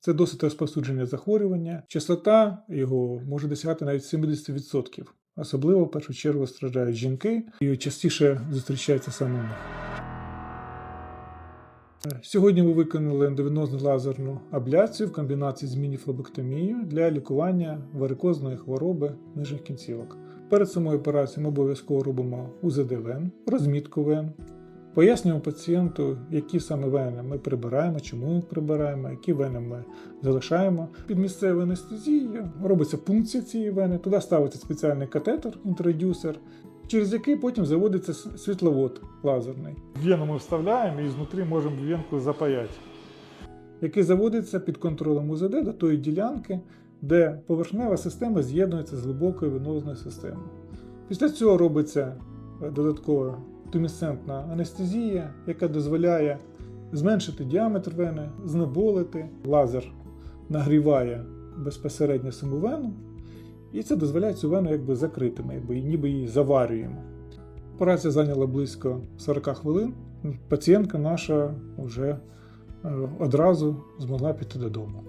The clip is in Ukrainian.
Це досить розповсюджене захворювання. Частота його може досягати навіть 70%. Особливо в першу чергу страждають жінки і частіше зустрічається саме в них. Сьогодні ми виконали ендовенозну лазерну абляцію в комбінації з мініфлобектомією для лікування варикозної хвороби нижніх кінцівок. Перед самою операцією ми обов'язково робимо УЗД вен, розмітку вен, пояснюємо пацієнту, які саме вени ми прибираємо, чому ми прибираємо, які вени ми залишаємо. Під місцевою анестезією робиться пункція цієї вени, туди ставиться спеціальний катетер, інтродюсер, через який потім заводиться світловод лазерний. Вену ми вставляємо і знутрі можемо венку запаяти, який заводиться під контролем УЗД до тої ділянки, де поверхнева система з'єднується з глибокою венозною системою. Після цього робиться е, додаткова тумісцентна анестезія, яка дозволяє зменшити діаметр вени, знеболити. Лазер нагріває безпосередньо саму вену, і це дозволяє цю вену якби закрити, ніби її заварюємо. Операція зайняла близько 40 хвилин. Пацієнтка наша вже е, одразу змогла піти додому.